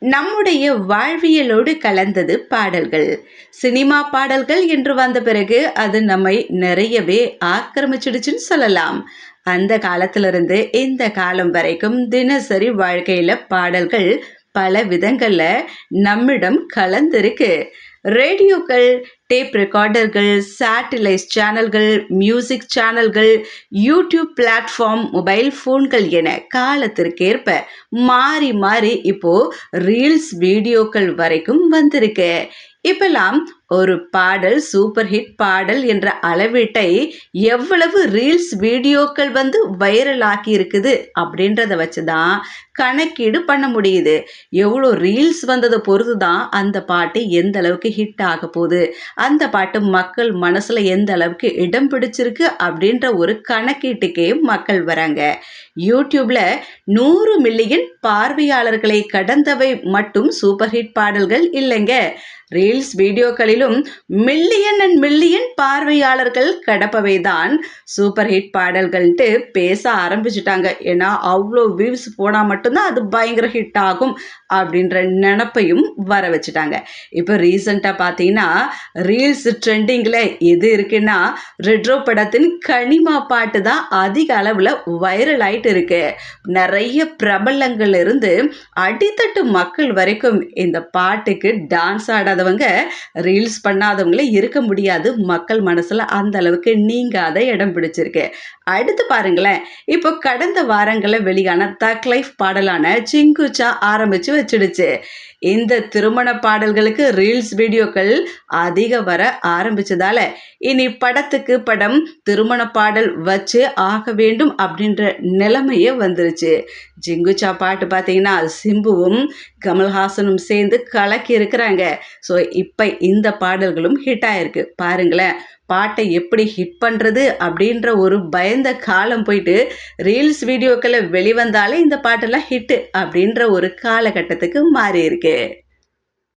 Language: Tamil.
நம்முடைய வாழ்வியலோடு கலந்தது பாடல்கள். சினிமா பாடல்கள் என்று வந்த பிறகு அது நம்மை நிறையவே ஆக்கிரமிச்சிடுச்சுன்னு சொல்லலாம். அந்த காலத்திலிருந்து இந்த காலம் வரைக்கும் தினசரி வாழ்க்கையில பாடல்கள் பல விதங்களில் நம்மிடம் கலந்திருக்கு. ரேடியோக்கள் டேப் ரெக்கார்டர்கள் சேட்டிலைட் சேனல்கள் மியூசிக் சேனல்கள் யூடியூப் பிளாட்ஃபார்ம் மொபைல் ஃபோன்கள் என காலத்திற்கேற்ப மாறி மாறி இப்போ ரீல்ஸ் வீடியோக்கள் வரைக்கும் வந்திருக்கு. இப்பெல்லாம் ஒரு பாடல் சூப்பர் ஹிட் பாடல் என்ற அளவீட்டை எவ்வளவு ரீல்ஸ் வீடியோக்கள் வந்து வைரல் ஆக்கி இருக்குது அப்படின்றத வச்சு தான் கணக்கீடு பண்ண முடியுது. எவ்வளோ ரீல்ஸ் வந்ததை பொறுத்து தான் அந்த பாட்டு எந்த அளவுக்கு ஹிட் ஆக போகுது அந்த பாட்டு மக்கள் மனசில் எந்த அளவுக்கு இடம் பிடிச்சிருக்கு அப்படின்ற ஒரு கணக்கீட்டுக்கே மக்கள் வராங்க. யூடியூப்ல நூறு மில்லியன் பார்வையாளர்களை கடந்தவை மட்டும் சூப்பர் ஹிட் பாடல்கள் இல்லைங்க. ரீல்ஸ் வீடியோக்களிலும் மில்லியன் அண்ட் மில்லியன் பார்வையாளர்கள் கடப்பவை தான் சூப்பர் ஹிட் பாடல்கள்ட்டு பேச ஆரம்பிச்சிட்டாங்க. ஏன்னா அவ்வளோ வியூஸ் போனால் மட்டும்தான் அது பயங்கர ஹிட் ஆகும் அப்படின்ற நினப்பையும் வர வச்சுட்டாங்க. இப்போ ரீசெண்டாக பார்த்தீங்கன்னா ரீல்ஸ் ட்ரெண்டிங்கில் எது இருக்குன்னா ரெட்ரோ படத்தின் கனிமா பாட்டு தான் அதிக அளவில் வைரல் ஆயிட்டு இருக்கு. நிறைய பிரபலங்கள் இருந்து அடித்தட்டு மக்கள் வரைக்கும் இந்த பாட்டுக்கு டான்ஸ் ஆடாதவங்க ரீல்ஸ் பண்ணாதவங்களே இருக்க முடியாது. மக்கள் மனசில் அந்த அளவுக்கு நீங்காத இடம் பிடிச்சிருக்கு. அடுத்து பாருங்களேன். இப்போ கடந்த வாரங்களில் வெளியான தக் லைஃப் பாடலான சிங்குச்சா ஆரம்பித்து வச்சிடுச்சு. இந்த திருமண பாடல்களுக்கு ரீல்ஸ் வீடியோக்கள் அதிக வர ஆரம்பிச்சதால இனி படத்துக்கு படம் திருமண பாடல் வச்சு ஆக வேண்டும் அப்படின்ற நிலைமையே வந்துருச்சு. ஜிங்குச்சா பாட்டு பார்த்தீங்கன்னா சிம்புவும் கமல்ஹாசனும் சேர்ந்து கலக்கி இருக்கிறாங்க. ஸோ இப்போ இந்த பாடல்களும் ஹிட் ஆயிருக்கு. பாருங்களேன் பாட்டை எப்படி ஹிட் பண்ணுறது அப்படின்ற ஒரு பயந்த காலம் போயிட்டு ரீல்ஸ் வீடியோக்களை வெளிவந்தாலே இந்த பாட்டெல்லாம் ஹிட்டு அப்படின்ற ஒரு காலகட்டத்துக்கு மாறி இருக்கு